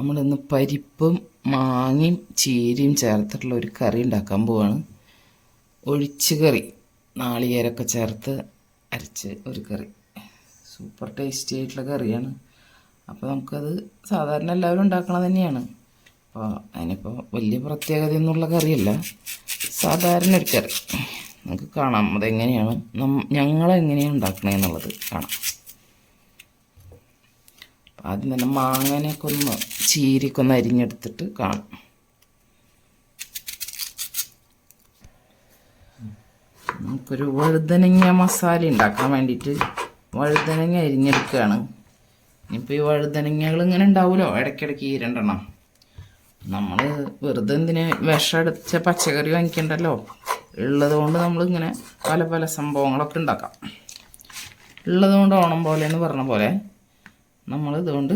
നമ്മളിന്ന് പരിപ്പും മാങ്ങയും ചീരയും ചേർത്തിട്ടുള്ള ഒരു കറി ഉണ്ടാക്കാൻ പോവാണ്. ഒഴിച്ച് കറി നാളികേരൊക്കെ ചേർത്ത് അരച്ച് ഒരു കറി. സൂപ്പർ ടേസ്റ്റി ആയിട്ടുള്ള കറിയാണ്. അപ്പോൾ നമുക്കത് സാധാരണ എല്ലാവരും ഉണ്ടാക്കണത് തന്നെയാണ്. അപ്പോൾ അതിനിപ്പോൾ വലിയ പ്രത്യേകത എന്നുള്ള കറിയല്ല സാധാരണ ഒരു കറി. നമുക്ക് കാണാം അതെങ്ങനെയാണ് ഞങ്ങളെങ്ങനെയാണ് ഉണ്ടാക്കണതെന്നുള്ളത് കാണാം. ആദ്യം തന്നെ മാങ്ങനെയൊക്കെ ഒന്ന് ചീരയൊക്കെ ഒന്ന് അരിഞ്ഞെടുത്തിട്ട് കാണും. നമുക്കൊരു വഴുതനങ്ങ മസാല ഉണ്ടാക്കാൻ വേണ്ടിയിട്ട് വഴുതനങ്ങ അരിഞ്ഞെടുക്കുകയാണ്. ഇനിയിപ്പോൾ ഈ വഴുതനങ്ങകൾ ഇങ്ങനെ ഉണ്ടാവുമല്ലോ ഇടയ്ക്കിടയ്ക്ക് ഈ രണ്ടെണ്ണം. നമ്മൾ വെറുതെ എന്തിന് വിഷമടിച്ച പച്ചക്കറി വാങ്ങിക്കണ്ടല്ലോ? ഉള്ളത് കൊണ്ട് നമ്മളിങ്ങനെ പല പല സംഭവങ്ങളൊക്കെ ഉണ്ടാക്കാം. ഉള്ളത് കൊണ്ട് ഓണം പോലെ എന്ന് പറഞ്ഞ പോലെ നമ്മൾ ഇതുകൊണ്ട്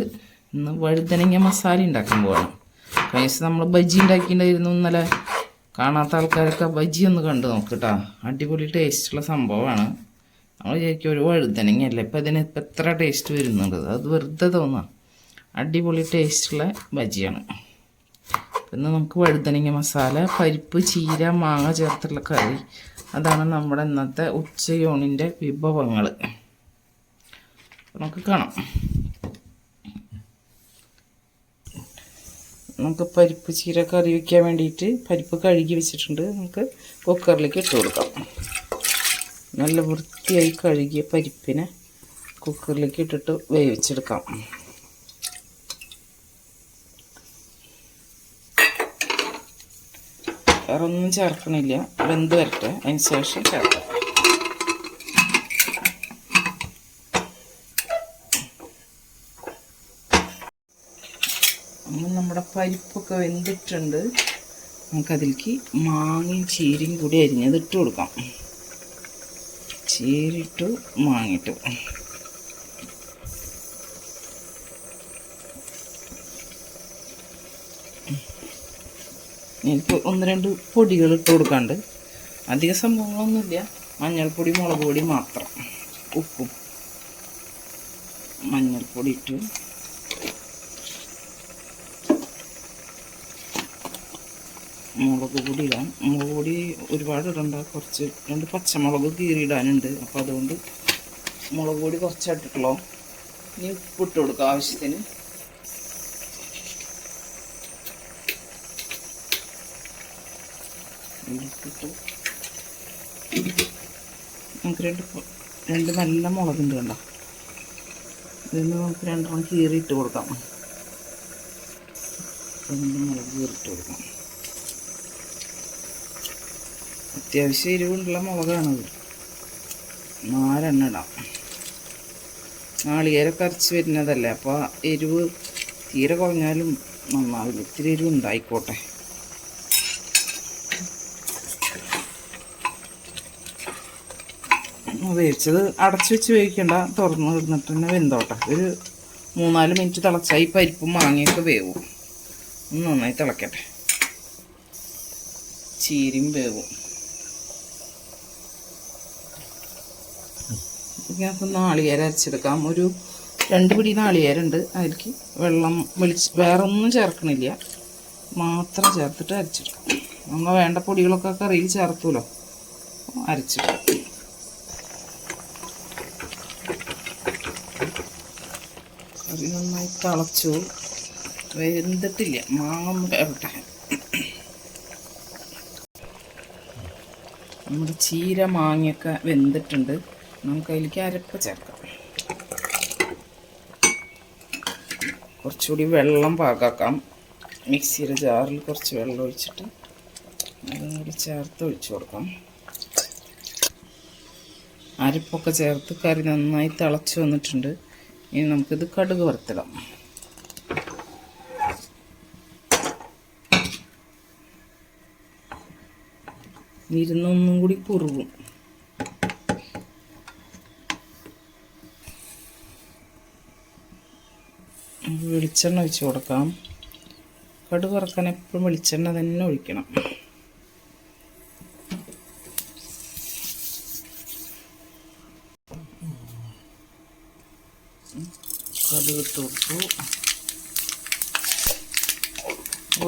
ഇന്ന് വഴുതനങ്ങ മസാല ഉണ്ടാക്കാൻ പോവാണ്. കഴിഞ്ഞ നമ്മൾ ബജ്ജി ഉണ്ടാക്കിയിട്ടുണ്ടായിരുന്നു ഇന്നലെ. കാണാത്ത ആൾക്കാരൊക്കെ ബജ്ജി ഒന്ന് കണ്ടു നോക്ക് കേട്ടോ അടിപൊളി ടേസ്റ്റുള്ള സംഭവമാണ്. നമ്മൾ വിചാരിക്കും ഒരു വഴുതനങ്ങയല്ലേ. ഇപ്പം ഇതിന് ഇപ്പം എത്ര ടേസ്റ്റ് വരുന്നുണ്ട്? അത് വെറുതെ തോന്നാം. അടിപൊളി ടേസ്റ്റുള്ള ബജ്ജിയാണ്. ഇന്ന് നമുക്ക് വഴുതനങ്ങ മസാല പരിപ്പ് ചീര മാങ്ങ ചേർത്തുള്ള കറി. അതാണ് നമ്മുടെ ഇന്നത്തെ ഉച്ചയൂണിന്റെ വിഭവങ്ങൾ നമുക്ക് കാണാം. നമുക്ക് പരിപ്പ് ചീര കറി വയ്ക്കാൻ വേണ്ടിയിട്ട് പരിപ്പ് കഴുകി വെച്ചിട്ടുണ്ട്. നമുക്ക് കുക്കറിലേക്ക് ഇട്ട് കൊടുക്കാം. നല്ല വൃത്തിയായി കഴുകിയ പരിപ്പിനെ കുക്കറിലേക്ക് ഇട്ടിട്ട് വേവിച്ചെടുക്കാം. വേറെ ഒന്നും ചേർക്കണില്ല. വെന്ത് വരട്ടെ. അതിന് ശേഷം ചേർക്കാം. അങ്ങനെ നമ്മുടെ പരിപ്പൊക്കെ വെന്തിട്ടുണ്ട്. നമുക്കതിലേക്ക് മാങ്ങയും ചീരയും കൂടി അരിഞ്ഞത് ഇട്ട് കൊടുക്കാം. ചീരിട്ടു മാങ്ങിട്ടു. എനിക്ക് ഒന്ന് രണ്ട് പൊടികൾ ഇട്ട് കൊടുക്കാണ്ട്. അധിക സംഭവങ്ങളൊന്നുമില്ല. മഞ്ഞൾപ്പൊടി മുളക് പൊടി മാത്രം. ഉപ്പും. മഞ്ഞൾപ്പൊടി ഇട്ടു മുളക് പൊടി ഇടാം മുളക് പൊടി ഒരുപാട് ഇടണ്ട. കുറച്ച് രണ്ട് പച്ചമുളക് കീറിയിടാനുണ്ട്. അപ്പോൾ അതുകൊണ്ട് മുളക് പൊടി കുറച്ചായിട്ടുള്ളൂ ഇനി ഉപ്പിട്ട് കൊടുക്കാം ആവശ്യത്തിന്. നമുക്ക് രണ്ട് രണ്ട് നല്ല മുളകുണ്ട് കണ്ട? ഇതിന് നമുക്ക് രണ്ടെണ്ണം കീറിയിട്ട് കൊടുക്കാം. രണ്ട് മുളക് കീറിയിട്ട് കൊടുക്കാം. അത്യാവശ്യം എരിവുള്ള മുളകാണത്. നാലെണ്ണ ഇടാം നാളികേരൊക്കെ അരച്ച് വരുന്നതല്ലേ അപ്പോൾ എരിവ് തീരെ കുറഞ്ഞാലും നന്നാവില്ല. ഇത്തിരി എരിവ് ഉണ്ടായിക്കോട്ടെ. വേവിച്ചത് അടച്ചു വെച്ച് വേവിക്കണ്ട. തുറന്ന് ഇടുന്നിട്ട് തന്നെ വെന്തോട്ടെ. ഒരു മൂന്നാൽ മിനിറ്റ് തിളച്ചാൽ ഈ പരിപ്പും മാങ്ങയൊക്കെ വേവും. ഒന്ന് നന്നായി തിളക്കട്ടെ. ചീരയും വേവും. ഞങ്ങൾക്ക് നാളികേരം അരച്ചെടുക്കാം. ഒരു രണ്ട് പിടി നാളികേരമുണ്ട്. അതിലേക്ക് വെള്ളം വെളിച്ച് വേറെ ഒന്നും ചേർക്കണില്ല. മാത്രം ചേർത്തിട്ട് അരച്ചെടുക്കാം. നമ്മൾ വേണ്ട പൊടികളൊക്കെ കറിയിൽ ചേർത്തുമല്ലോ അരച്ചെടുക്കാം. കറി നന്നായി തിളച്ചു. വെന്തിട്ടില്ല. മാങ്ങ വേവട്ടെ നമ്മുടെ ചീര മാങ്ങയൊക്കെ വെന്തിട്ടുണ്ട്. നമുക്ക് അതിലേക്ക് അരപ്പ് ചേർക്കാം. കുറച്ചുകൂടി വെള്ളം പാകാക്കാം. മിക്സിയുടെ ജാറിൽ കുറച്ച് വെള്ളം ഒഴിച്ചിട്ട് അതും കൂടി ചേർത്ത് ഒഴിച്ചു കൊടുക്കാം. അരപ്പൊക്കെ ചേർത്ത് കറി നന്നായി തിളച്ച് വന്നിട്ടുണ്ട്. ഇനി നമുക്കിത് കടുക് വറുത്തിടാം. ഇരുന്നൊന്നും കൂടി കുറുകും നമുക്ക് വെളിച്ചെണ്ണ ഒഴിച്ച് കൊടുക്കാം കടുക് വറക്കാൻ എപ്പോഴും വെളിച്ചെണ്ണ തന്നെ ഒഴിക്കണം. കടുക് കൊടുത്തു.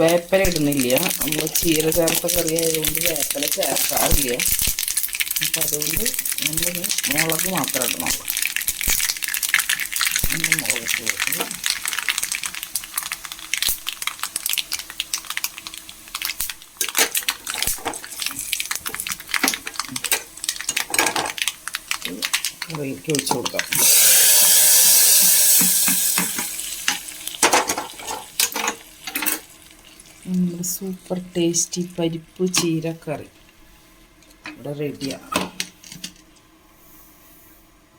വേപ്പല ഇടുന്നില്ല. നമ്മൾ ചീര ചേർത്ത കറി ആയതുകൊണ്ട് വേപ്പല ചേർക്കാറില്ല. അപ്പം അതുകൊണ്ട് നമ്മൾ മുളക് മാത്രം ഇടണം. മുളക് ചേർക്കുക കറിയിലേക്ക് ഒഴിച്ചു കൊടുക്കാം സൂപ്പർ ടേസ്റ്റി പരിപ്പ് ചീരക്കറി. ഇവിടെ റെഡിയാണ്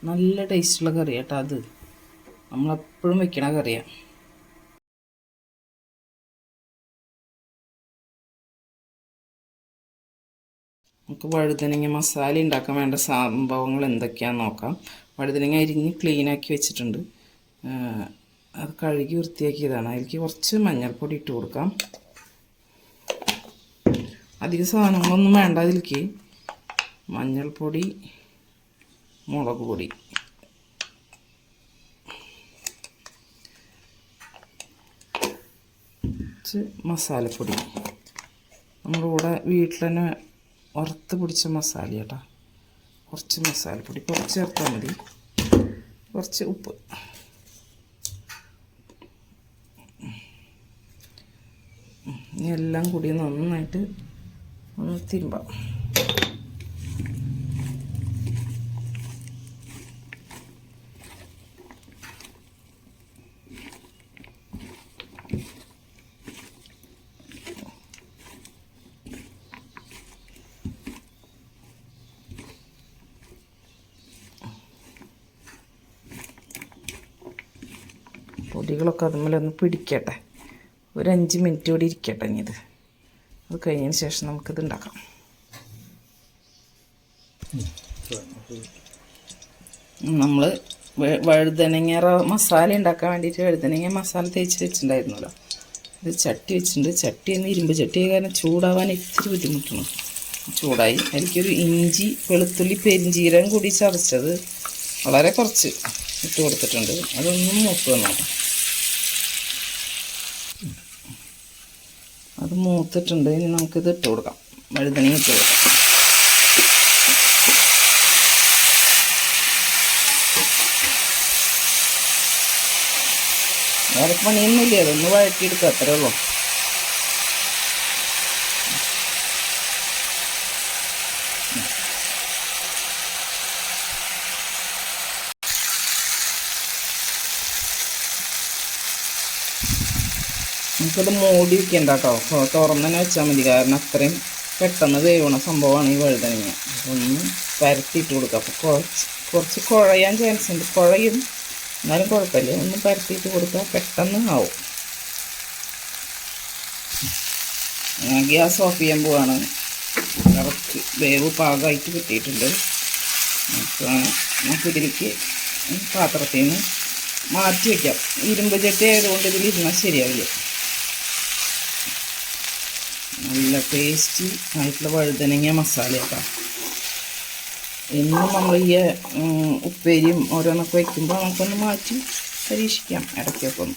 നല്ല ടേസ്റ്റുള്ള കറിയാട്ടോ അത്. നമ്മളെപ്പോഴും വെക്കണ കറിയാണ് നമുക്ക് വഴുതനങ്ങ മസാല ഉണ്ടാക്കാൻ വേണ്ട സംഭവങ്ങൾ എന്തൊക്കെയാണെന്ന് നോക്കാം. വഴുതനങ്ങ അരിഞ്ഞ് ക്ലീനാക്കി വെച്ചിട്ടുണ്ട്. അത് കഴുകി വൃത്തിയാക്കിയതാണ്. അതിലേക്ക് കുറച്ച് മഞ്ഞൾപ്പൊടി ഇട്ട് കൊടുക്കാം. അധിക സാധനങ്ങളൊന്നും വേണ്ട അതിലേക്ക്. മഞ്ഞൾപ്പൊടി മുളക് പൊടി. മസാലപ്പൊടി. നമ്മുടെ കൂടെ വീട്ടിൽ തന്നെ വറുത്ത് പിടിച്ച മസാല കേട്ടോ. കുറച്ച് മസാലപ്പൊടി കുറച്ച് ചേർത്താൽ മതി. കുറച്ച് ഉപ്പ്. എല്ലാം കൂടി നന്നായിട്ട് ഒന്ന് തിരുമ്പാം. പൊടികളൊക്കെ ഒന്ന് പിടിക്കട്ടെ. ഒരു അഞ്ച് മിനിറ്റ് കൂടി ഇരിക്കട്ടെ ഇനി ഇത്. അത് കഴിഞ്ഞതിന് ശേഷം നമുക്കിത് ഉണ്ടാക്കാം. നമ്മൾ വഴുതനങ്ങ മസാല ഉണ്ടാക്കാൻ വേണ്ടിയിട്ട് വഴുതനങ്ങ മസാല തേച്ച് വെച്ചിട്ടുണ്ടായിരുന്നല്ലോ. ഇത് ചട്ടി വെച്ചിട്ടുണ്ട്. ചട്ടി എന്ന് ഇരുമ്പ് ചട്ടി കാരണം ചൂടാവാൻ ഇത്തിരി ബുദ്ധിമുട്ടാണ്. ചൂടായി. എനിക്കൊരു ഇഞ്ചി വെളുത്തുള്ളി പെരിഞ്ചീരം കൂടി ചതച്ചത് വളരെ കുറച്ച് ഇട്ട് കൊടുത്തിട്ടുണ്ട്. അതൊന്നും മൂത്ത് വന്നു അത് മൂത്തിട്ടുണ്ട്. ഇനി നമുക്കിത് ഇട്ട് കൊടുക്കാം. വഴുതനങ്ങ ഇട്ട് കൊടുക്കാം. വേറെ പണിയൊന്നുമില്ല? അതൊന്ന് വഴറ്റിയെടുക്കുക അത്രേ ഉള്ളൂ. നമുക്കത് മൂടി വയ്ക്കേണ്ട കേട്ടോ തുറന്ന് തന്നെ വെച്ചാൽ മതി. കാരണം അത്രയും പെട്ടെന്ന് വേവണ സംഭവമാണ് ഈ വഴുതനങ്ങ. ഒന്ന് പരത്തിയിട്ട് കൊടുക്കുക അപ്പോൾ കുറച്ച് കുറച്ച് കുഴയാൻ ചാൻസ് ഉണ്ട്. കുഴയും. എന്നാലും കുഴപ്പമില്ല. ഒന്ന് പരത്തിയിട്ട് കൊടുത്താൽ പെട്ടെന്ന് ആവും. ഗ്യാസ് ഓഫ് ചെയ്യാൻ പോവാണ്. കറക്റ്റ് വേവ് പാകമായിട്ട് കിട്ടിയിട്ടുണ്ട്. നമുക്കിതിലേക്ക് പാത്രത്തിൽ നിന്ന് മാറ്റി വയ്ക്കാം ഇരുമ്പ് ചട്ടി ആയതുകൊണ്ട് ഇതിൽ ഇരുന്നാൽ ശരിയാവില്ല. നല്ല ടേസ്റ്റി ആയിട്ടുള്ള വഴുതനങ്ങ മസാല കേട്ടോ എന്നും നമ്മൾ ഈ ഉപ്പേരിയും ഓരോന്നൊക്കെ വയ്ക്കുമ്പോൾ നമുക്കൊന്ന് മാറ്റി പരീക്ഷിക്കാം. ഇടയ്ക്കൊക്കെ ഒന്ന്.